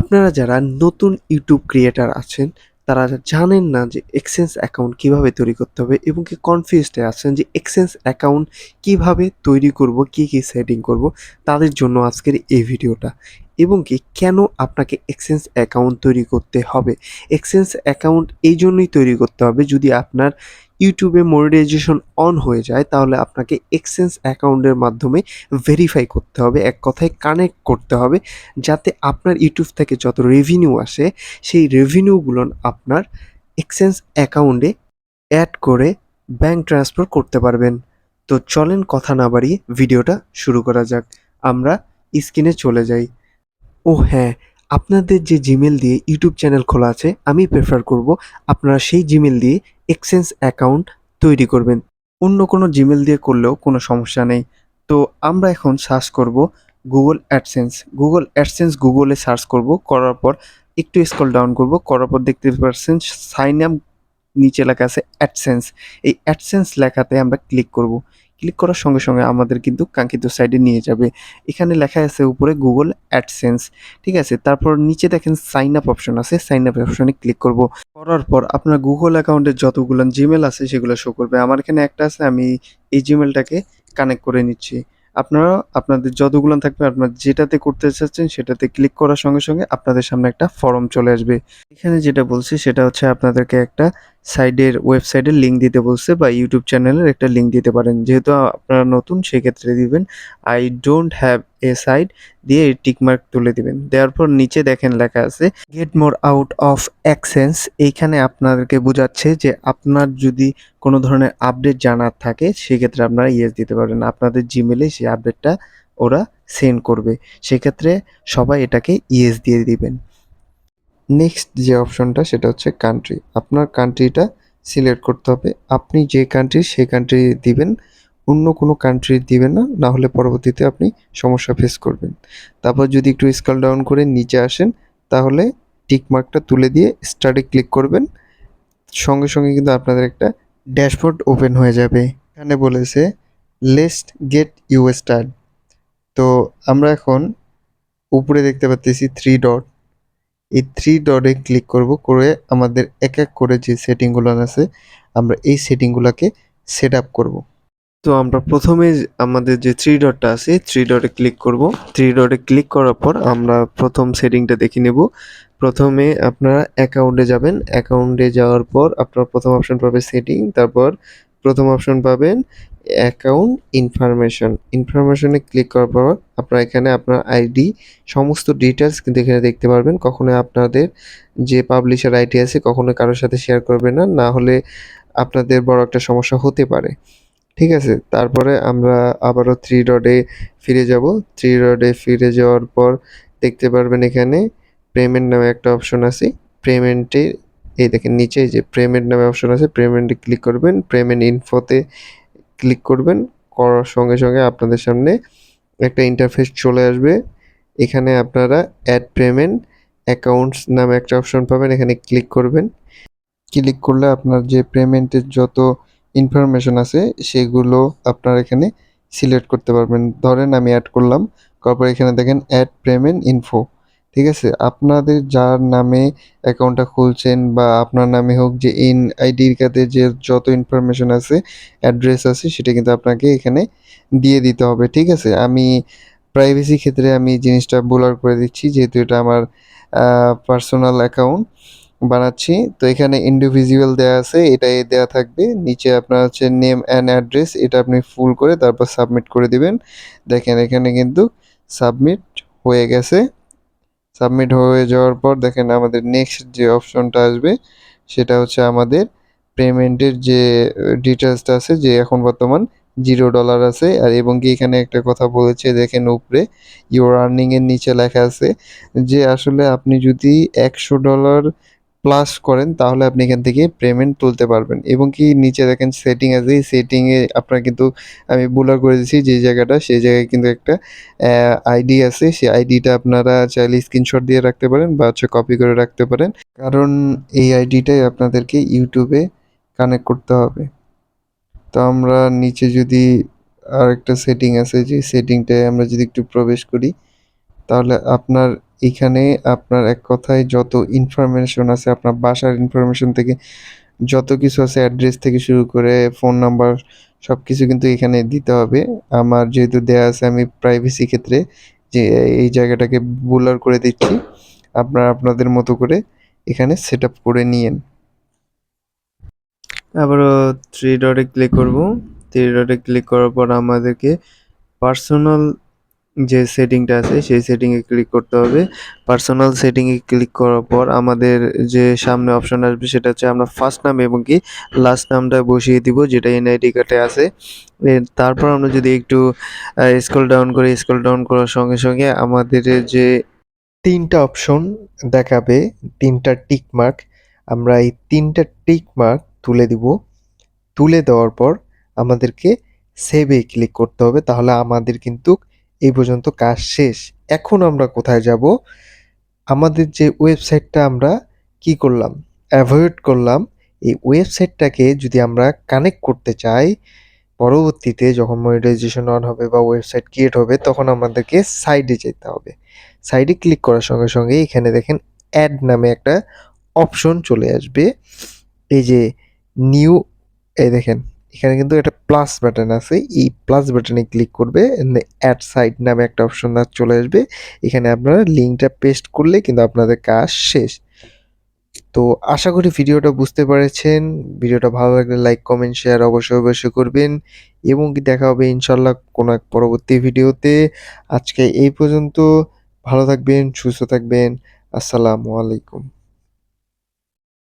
আপনারা যারা নতুন ইউটিউব ক্রিয়েটার আছেন, তারা জানেন না যে এক্সচেঞ্জ অ্যাকাউন্ট কীভাবে তৈরি করতে হবে এবং কি কনফিউজডে আছেন যে এক্সচেঞ্জ অ্যাকাউন্ট কীভাবে তৈরি করব, কি কি সেটিং করব, তাদের জন্য আজকের এই ভিডিওটা। এবং কি কেন আপনাকে এক্সচেঞ্জ অ্যাকাউন্ট তৈরি করতে হবে? এক্সচেঞ্জ অ্যাকাউন্ট এই জন্যই তৈরি করতে হবে যদি আপনার ইউটিউবে মনিটাইজেশন অন হয়ে যায়, তাহলে আপনাকে এক্সচেঞ্জ অ্যাকাউন্টের মাধ্যমে ভেরিফাই করতে হবে, এক কথায় কানেক্ট করতে হবে, যাতে আপনার ইউটিউব থেকে যত রেভিনিউ আসে, সেই রেভিনিউগুলো আপনার এক্সচেঞ্জ অ্যাকাউন্টে অ্যাড করে ব্যাংক ট্রান্সফার করতে পারবেন। তো চলেন কথা না বাড়িয়ে ভিডিওটা শুরু করা যাক। আমরা স্ক্রিনে চলে যাই। ও হ্যাঁ আপনাদের যে জিমেল দিয়ে ইউটিউব চ্যানেল খোলা আছে, আমি প্রেফার করব আপনারা সেই জিমেল দিয়ে এক্সচেঞ্জ অ্যাকাউন্ট তৈরি করবেন। অন্য কোনো জিমেল দিয়ে করলেও কোনো সমস্যা নেই। তো আমরা এখন সার্চ করব গুগল অ্যাডসেন্স গুগল অ্যাডসেন্স গুগলে সার্চ করব, করার পর একটু স্কল ডাউন করব, করার পর দেখতে পাচ্ছেন সাইন আপ নিচে লেখা আছে অ্যাডসেন্স এই অ্যাডসেন্স লেখাতে আমরা ক্লিক করব। ক্লিক করার সঙ্গে সঙ্গে আমাদের কিন্তু কাঙ্ক্ষিত সাইডে নিয়ে যাবে। এখানে লেখা আছে উপরে গুগল অ্যাডসেন্স ঠিক আছে? তারপর নিচে দেখেন সাইন আপ অপশন আছে। সাইন আপ অপশনে ক্লিক করব। করার পর আপনার গুগল অ্যাকাউন্টের যতগুলো জিমেল আছে সেগুলো শো করবে। আমার এখানে একটা আছে, আমি এই জিমেলটাকে কানেক্ট করে নিচ্ছি। আপনারা, আপনাদের যতগুলো থাকবে, আপনার যেটাতে করতে চাচ্ছেন সেটাতে ক্লিক করার সঙ্গে সঙ্গে আপনাদের সামনে একটা ফর্ম চলে আসবে। এখানে যেটা বলছি সেটা হচ্ছে আপনাদেরকে একটা সাইডের ওয়েবসাইটের লিঙ্ক দিতে বলছে বা ইউটিউব চ্যানেলের একটা লিঙ্ক দিতে পারেন। যেহেতু আপনারা নতুন, সেক্ষেত্রে দিবেন I don't have a side দিয়ে টিকমার্ক তুলে দিবেন। দেওয়ার পর নিচে দেখেন লেখা আছে get more out of AdSense এইখানে আপনাদেরকে বোঝাচ্ছে যে আপনার যদি কোনো ধরনের আপডেট জানার থাকে, সেক্ষেত্রে আপনারা ইয়েস দিতে পারেন আপনাদের জিমেলে সেই আপডেটটা ওরা সেন্ড করবে। সেক্ষেত্রে সবাই এটাকে ইয়েস দিয়ে দিবেন। নেক্সট যে অপশনটা সেটা হচ্ছে কান্ট্রি আপনার কান্ট্রিটা সিলেক্ট করতে হবে। আপনি যে কান্ট্রি সেই কান্ট্রি দিবেন। অন্য কোনো কান্ট্রি দিবেন না। না হলে পরবর্তীতে আপনি সমস্যা ফেস করবেন। তারপর যদি একটু স্কল ডাউন করে নিচে আসেন, তাহলে টিক মার্কটা তুলে দিয়ে স্টার্টে ক্লিক করবেন। সঙ্গে সঙ্গে কিন্তু আপনাদের একটা ড্যাশবোর্ড ওপেন হয়ে যাবে। এখানে বলেছে লেস্ট গেট ইউ স্টার্ট তো আমরা এখন উপরে দেখতে পাচ্ছি থ্রি ডট এই থ্রি ডটে ক্লিক করব, করে আমাদের এক এক করে যে সেটিংগুলো আছে, আমরা এই সেটিংগুলোকে সেট আপ করব। তো আমরা প্রথমে আমাদের যে থ্রি ডটটা আছে থ্রি ডটে ক্লিক করব। থ্রি ডটে ক্লিক করার পর আমরা প্রথম সেটিংটা দেখে নেব। প্রথমে আপনারা অ্যাকাউন্টে যাবেন। অ্যাকাউন্টে যাওয়ার পর আপনার প্রথম অপশন পাবে সেটিং তারপর প্রথম অপশন পাবেন অ্যাকাউন্ট ইনফরমেশন ইনফরমেশনে ক্লিক করার পর আপনারা এখানে আপনার আইডি সমস্ত ডিটেলস কিন্তু এখানে দেখতে পারবেন। কখনো আপনাদের যে পাবলিশার আইডি আছে কখনো কারোর সাথে শেয়ার করবেন না না হলে আপনাদের বড় একটা সমস্যা হতে পারে। ঠিক আছে? তারপরে আমরা আবারও থ্রি ডটে ফিরে যাব। থ্রি ডটে ফিরে যাওয়ার পর দেখতে পারবেন এখানে পেমেন্ট নামে একটা অপশন আছে। পেমেন্টে এই দেখেন, নিচে যে পেমেন্ট নামে অপশন আছে পেমেন্টে ক্লিক করবেন পেমেন্ট ইনফোতে ক্লিক করবেন, করার সঙ্গে সঙ্গে আপনাদের সামনে একটা ইন্টারফেস চলে আসবে। এখানে আপনারা অ্যাড পেমেন্ট অ্যাকাউন্টস নামে একটা অপশন পাবেন, এখানে ক্লিক করবেন। ক্লিক করলে আপনার যে পেমেন্টের যত ইনফরমেশন আছে, সেগুলো আপনারা এখানে সিলেক্ট করতে পারবেন। ধরেন আমি অ্যাড করলাম, তারপর এখানে দেখেন অ্যাড পেমেন্ট ইনফো ঠিক আছে? আপনাদের যার নামে অ্যাকাউন্টটা খুলছেন বা আপনার নামে হোক যে ইন আইডির কাতে যে যত ইনফরমেশন আছে অ্যাড্রেস আছে, সেটা কিন্তু আপনাকে এখানে দিয়ে দিতে হবে, ঠিক আছে? আমি প্রাইভেসি ক্ষেত্রে আমি জিনিসটা বোলার করে দিচ্ছি, যেহেতু এটা আমার পার্সোনাল অ্যাকাউন্ট বানাচ্ছি। তো এখানে ইন্ডিভিজুয়াল দেওয়া আছে, এটাই দেওয়া থাকবে। নিচে আপনার হচ্ছে নেম অ্যান্ড অ্যাড্রেস এটা আপনি ফুল করে তারপর সাবমিট করে দিবেন। দেখেন, এখানে কিন্তু সাবমিট হয়ে গেছে। সাবমিট হয়ে যাওয়ার পর দেখেন আমাদের নেক্সট যে অপশনটা আসবে, সেটা হচ্ছে আমাদের পেমেন্টের যে ডিটেলসটা আছে যে এখন বর্তমান জিরো ডলার আছে। আর এবং কি এখানে একটা কথা বলেছে, দেখেন উপরে ইউর আর্নিংয়ের নিচে লেখা আছে যে আসলে আপনি যদি একশো ডলার প্লাস করেন, তাহলে আপনি এখান থেকে পেমেন্ট তুলতে পারবেন। এবং কি নিচে দেখেন সেটিং আছে, এই সেটিংয়ে আপনার কিন্তু আমি বোলার করে দিচ্ছি যে জায়গাটা, সেই জায়গায় কিন্তু একটা আইডি আছে। সেই আইডিটা আপনারা চাইলে স্ক্রিনশট দিয়ে রাখতে পারেন বা হচ্ছে কপি করে রাখতে পারেন। কারণ এই আইডিটাই আপনাদেরকে ইউটিউবে কানেক্ট করতে হবে। তো আমরা নিচে যদি আর একটা সেটিং আছে, যে সেটিংটায় আমরা যদি একটু প্রবেশ করি, তাহলে আপনার এইখানে আপনার এক কথায় যত ইনফরমেশন আছে, আপনার বাসার ইনফরমেশন থেকে যত কিছু আছে অ্যাড্রেস থেকে শুরু করে ফোন নাম্বার সব কিছু কিন্তু এখানে দিতে হবে। আমার যেহেতু দেয়া আছে আমি প্রাইভেসি ক্ষেত্রে যে এই জায়গাটাকে বুলার করে দিচ্ছি, আপনারা আপনাদের মতো করে এখানে সেট করে নিয়েন। আবারও থ্রি ডটে ক্লিক করব। থ্রি ডটে ক্লিক করার পর আমাদেরকে পার্সোনাল যে সেটিংটা আছে, সেই সেটিংয়ে ক্লিক করতে হবে। পার্সোনাল সেটিংয়ে ক্লিক করার পর আমাদের যে সামনে অপশন আসবে সেটা হচ্ছে আমরা ফার্স্ট নাম এবং কি লাস্ট নামটা বসিয়ে দিব, যেটা এনআইডি কার্ডে আছে। তারপর আমরা যদি একটু স্ক্রল ডাউন করি স্ক্রল ডাউন করার সঙ্গে সঙ্গে আমাদের যে তিনটা অপশন দেখাবে, তিনটা টিক মার্ক আমরা এই তিনটা টিক মার্ক তুলে দিব। তুলে দেওয়ার পর আমাদেরকে সেভে ক্লিক করতে হবে, তাহলে আমাদের কিন্তু এই পর্যন্ত কাজ শেষ। এখন আমরা কোথায় যাব? আমাদের যে ওয়েবসাইটটা আমরা কি করলাম? অ্যাভয়েড করলাম। এই ওয়েবসাইটটাকে যদি আমরা কানেক্ট করতে চাই, পরবর্তীতে যখন মনিটাইজেশন অন হবে বা ওয়েবসাইট ক্রিয়েট হবে, তখন আমাদেরকে সাইডে যেতে হবে। সাইডে ক্লিক করার সঙ্গে সঙ্গে এখানে দেখেন অ্যাড নামে একটা অপশন চলে আসবে। এই যে নিউ এই দেখেন এখানে কিন্তু একটা প্লাস বাটন আছে। এই প্লাস বাটনে ক্লিক করবে অ্যাড সাইট নামে একটা অপশন চলে আসবে। এখানে আপনারা লিঙ্কটা পেস্ট করলে কিন্তু আপনাদের কাজ শেষ। তো আশা করি ভিডিওটা বুঝতে পেরেছেন। ভিডিওটা ভালো লাগলে লাইক কমেন্ট শেয়ার অবশ্যই অবশ্যই করবেন। এবং কি দেখা হবে ইনশাল্লাহ কোনো এক পরবর্তী ভিডিওতে। আজকে এই পর্যন্ত ভালো থাকবেন, সুস্থ থাকবেন। আসসালামু আলাইকুম।